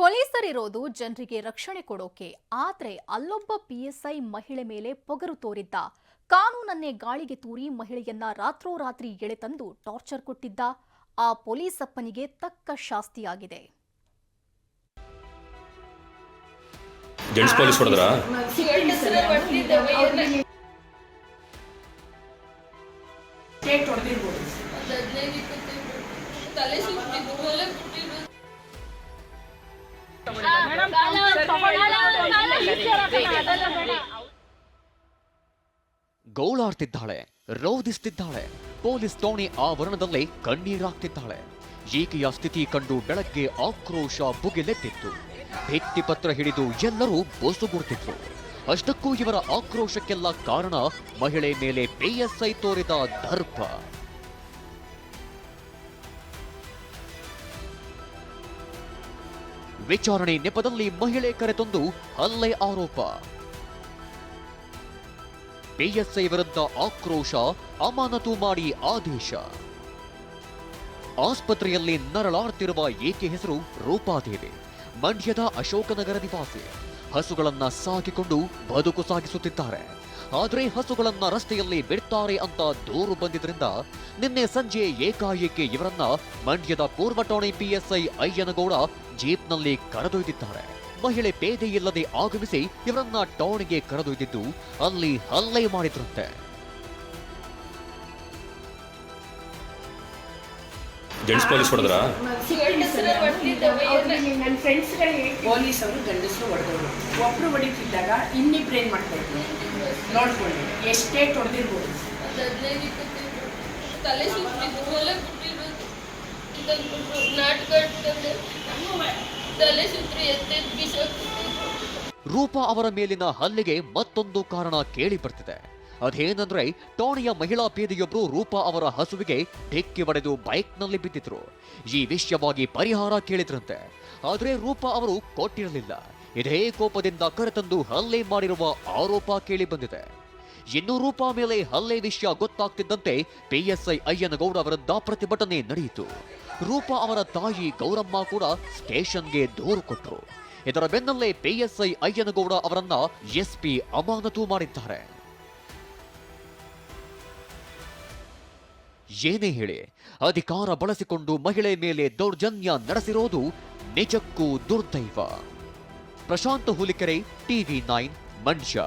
ಪೊಲೀಸರಿರೋದು ಜನರಿಗೆ ರಕ್ಷಣೆ ಕೊಡೋಕೆ ಆದರೆ ಅಲ್ಲೊಬ್ಬ ಪಿಎಸ್ಐ ಮಹಿಳೆ ಮೇಲೆ ಪೊಗರು ತೋರಿದ್ದ. ಕಾನೂನನ್ನೇ ಗಾಳಿಗೆ ತೂರಿ ಮಹಿಳೆಯನ್ನ ರಾತ್ರೋರಾತ್ರಿ ಎಳೆತಂದು ಟಾರ್ಚರ್ ಕೊಟ್ಟಿದ್ದ. ಆ ಪೊಲೀಸಪ್ಪನಿಗೆ ತಕ್ಕ ಶಾಸ್ತಿಯಾಗಿದೆ. ಜೆಂಟ್ಸ್ ಪೊಲೀಸ್ ಹೊಡೆದ್ರಾ? ಗೋಳಾಡ್ತಿದ್ದಾಳೆ ರೋಧಿಸ್ತಿದ್ದಾಳೆ ಪೊಲೀಸ್ ಠಾಣೆ ಆವರಣದಲ್ಲೇ ಕಣ್ಣೀರಾಗ್ತಿದ್ದಾಳೆ. ಈಕೆಯ ಸ್ಥಿತಿ ಕಂಡು ಬೆಳಗ್ಗೆ ಆಕ್ರೋಶ ಬುಗಿಲೆದ್ದಿತ್ತು ಭಿತ್ತಿಪತ್ರ ಹಿಡಿದು ಎಲ್ಲರೂ ಬೋಸುಗುಡ್ತಿದ್ರು. ಅಷ್ಟಕ್ಕೂ ಇವರ ಆಕ್ರೋಶಕ್ಕೆಲ್ಲ ಕಾರಣ ಮಹಿಳೆ ಮೇಲೆ ಪಿಎಸ್ಐ ತೋರಿದ ದರ್ಪ. ವಿಚಾರಣೆ ನೆಪದಲ್ಲಿ ಮಹಿಳೆ ಕರೆತಂದು ಹಲ್ಲೆ ಆರೋಪ. ಪಿಎಸ್ಐ ವಿರುದ್ಧ ಆಕ್ರೋಶ, ಅಮಾನತು ಮಾಡಿ ಆದೇಶ. ಆಸ್ಪತ್ರೆಯಲ್ಲಿ ನರಳಾಡ್ತಿರುವ ಏಕೆ ಹೆಸರು ರೂಪಾದೇವಿ, ಮಂಡ್ಯದ ಅಶೋಕನಗರ ನಿವಾಸಿ. ಹಸುಗಳನ್ನ ಸಾಕಿಕೊಂಡು ಬದುಕು ಸಾಗಿಸುತ್ತಿದ್ದಾರೆ. ಆದರೆ ಹಸುಗಳನ್ನ ರಸ್ತೆಯಲ್ಲಿ ಬಿಡ್ತಾರೆ ಅಂತ ದೂರು ಬಂದಿದ್ರಿಂದ ನಿನ್ನೆ ಸಂಜೆ ಏಕಾಏಕಿ ಇವರನ್ನ ಮಂಡ್ಯದ ಪೂರ್ವ ಠಾಣೆ ಪಿಎಸ್ಐ ಅಯ್ಯನಗೌಡ ಜೀಪ್ನಲ್ಲಿ ಕರೆದೊಯ್ದಿದ್ದಾರೆ. ಮಹಿಳೆ ಪೇದೆಯಿಲ್ಲದೆ ಆಗಮಿಸಿ ಇವರನ್ನ ಠಾಣೆಗೆ ಕರೆದೊಯ್ದಿದ್ದು ಅಲ್ಲಿ ಹಲ್ಲೆ ಮಾಡಿದ್ರಂತೆ. ಜೆಂಟ್ಸ್ ಪೊಲೀಸ್ ಹೊಡೆದ್ರ? ನನ್ನ ಫ್ರೆಂಡ್ಸ್ಗಳು ಪೊಲೀಸ್ ಅವರು ಗಂಡಸರು ಹೊಡೆದವರು. ಒಬ್ರು ಹೊಡಿತಿದ್ದಾಗ ಇನ್ನಿಬ್ರು ಏನ್ ಎತ್ತೆದ್ದು ಬಿಸಾಕ್ತಿದ್ರು ರೂಪ ಅವರ ಮೇಲಿನ ಹಲ್ಲೆಗೆ ಮತ್ತೊಂದು ಕಾರಣ ಕೇಳಿ ಬರ್ತಿದೆ. ಅದೇನಂದ್ರೆ ಠಾಣೆಯ ಮಹಿಳಾ ಪೇದೆಯೊಬ್ಬರು ರೂಪಾ ಅವರ ಹಸುವಿಗೆ ಡಿಕ್ಕಿ ಹೊಡೆದು ಬೈಕ್ನಲ್ಲಿ ಬಿದ್ದಿದ್ರು. ಈ ವಿಷಯವಾಗಿ ಪರಿಹಾರ ಕೇಳಿದ್ರಂತೆ. ಆದ್ರೆ ರೂಪಾ ಅವರು ಕೊಟ್ಟಿರಲಿಲ್ಲ. ಇದೇ ಕೋಪದಿಂದ ಕರೆತಂದು ಹಲ್ಲೆ ಮಾಡಿರುವ ಆರೋಪ ಕೇಳಿ ಬಂದಿದೆ ಇನ್ನು ರೂಪಾ ಮೇಲೆ ಹಲ್ಲೆ ವಿಷಯ ಗೊತ್ತಾಗ್ತಿದ್ದಂತೆ ಪಿಎಸ್ಐ ಅಯ್ಯನಗೌಡ ವಿರುದ್ಧ ಪ್ರತಿಭಟನೆ ನಡೆಯಿತು. ರೂಪಾ ಅವರ ತಾಯಿ ಗೌರಮ್ಮ ಕೂಡ ಸ್ಟೇಷನ್ಗೆ ದೂರು ಕೊಟ್ಟರು. ಇದರ ಬೆನ್ನಲ್ಲೇ ಪಿಎಸ್ಐ ಅಯ್ಯನಗೌಡ ಅವರನ್ನ ಎಸ್ಪಿ ಅಮಾನತು ಮಾಡಿದ್ದಾರೆ. ಏನೇ ಹೇಳಿ, ಅಧಿಕಾರ ಬಳಸಿಕೊಂಡು ಮಹಿಳೆ ಮೇಲೆ ದೌರ್ಜನ್ಯ ನಡೆಸಿರೋದು ನಿಜಕ್ಕೂ ದುರ್ದೈವ. Prashant Hulikere, TV nine, Mandya.